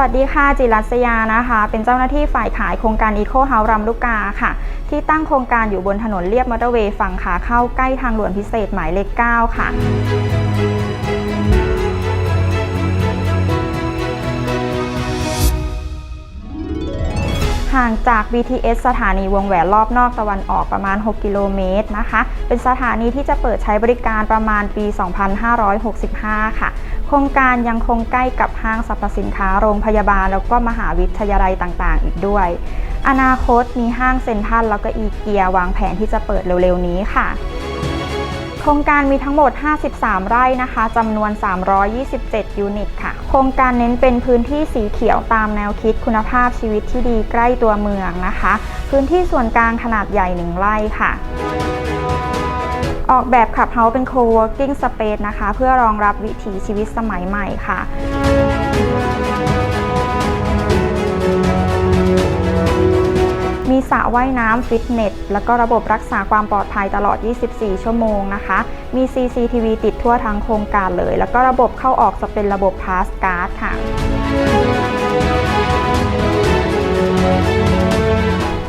วัสดีค่ะ จิรัสยานะคะ เป็นเจ้าหน้าที่ฝ่ายขายโครงการอีโคเฮาส์รำลูกกาค่ะ ที่ตั้งโครงการอยู่บนถนนเลียบมอเตอร์เวย์ฝั่งขาเข้าใกล้ทางหลวนพิเศษหมายเลข 9 ค่ะ ห่างจาก BTS สถานีวงแหวนรอบนอกตะวันออกประมาณ 6 กิโลเมตรนะคะ เป็นสถานีที่จะเปิดใช้บริการประมาณปี 2565 ค่ะ โครงการยังคงใกล้กับห้างสรรพสินค้าโรงพยาบาล แล้วก็มหาวิทยาลัยต่างๆ อีกด้วย อนาคตมีห้างเซ็นทรัลแล้วก็อีเกียวางแผนที่จะเปิดเร็วๆนี้ค่ะ โครงการมีทั้งหมด 53 ไร่นะคะจำนวน 327 ยูนิตค่ะ โครงการเน้นเป็นพื้นที่สีเขียวตามแนวคิดคุณภาพชีวิตที่ดีใกล้ตัวเมืองนะคะ พื้นที่ส่วนกลางขนาดใหญ่ 1 ไร่ค่ะออกแบบขับเฮาเป็น co-working space นะคะ เพื่อรองรับวิถีชีวิตสมัยใหม่ค่ะ มีสระว่ายน้ำฟิตเนส แล้วก็ระบบรักษาความปลอดภัยตลอด 24 ชั่วโมงนะคะ มี CCTV ติดทั่วทั้งโครงการเลย แล้วก็ระบบเข้าออกจะเป็นระบบพาสการ์ดค่ะ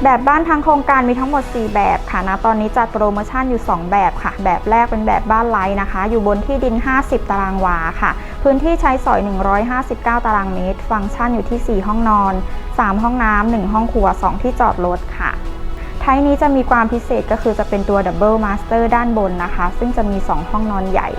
แบบบ้านทั้งโครงการมีทั้งหมด 4 แบบค่ะนะตอนนี้จัดโปรโมชั่นอยู่ 2 แบบค่ะ แบบแรกเป็นแบบบ้านไร้นะคะ อยู่บนที่ดิน 50 ตารางวาค่ะ พื้นที่ใช้สอย 159 ตารางเมตร ฟังก์ชันอยู่ที่ 4 ห้องนอน 3 ห้องน้ำ1ห้องครัว 2 ที่จอดรถค่ะไทยนี้จะมีความพิเศษก็คือจะเป็นตัวดับเบิลมาสเตอร์ด้านบนนะคะ ซึ่งจะมี 2 ห้องนอนใหญ่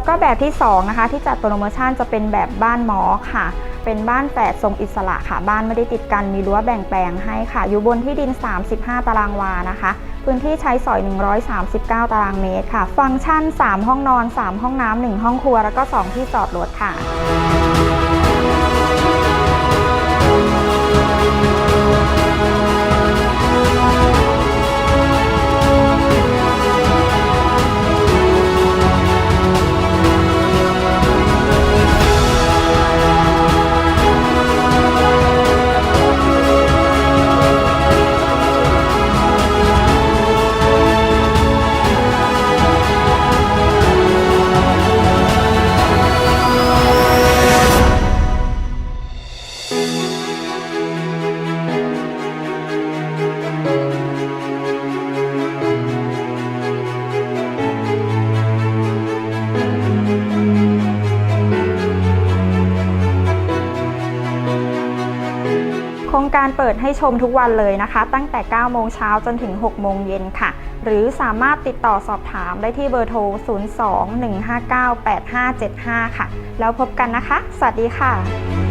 แล้วก็แบบที่2นะคะที่จัดโปรโมชั่นจะเป็นแบบบ้านหมอค่ะ เป็นบ้านแฝดทรงอิสระค่ะ บ้านไม่ได้ติดกันมีรั้วแบ่งแปลงให้ค่ะ อยู่บนที่ดิน 35 ตารางวานะคะ พื้นที่ใช้สอย 139 ตารางเมตรค่ะ ฟังก์ชัน 3 ห้องนอน 3 ห้องน้ำ1ห้องครัว แล้วก็ 2 ที่จอดรถค่ะ โครงการเปิดให้ชมทุกวันเลยนะคะ ตั้งแต่ 9 โมงเช้าจนถึง 6 โมงเย็นค่ะ หรือสามารถติดต่อสอบถามได้ที่เบอร์โทร 02-159-8575 ค่ะ แล้วพบกันนะคะ สวัสดีค่ะ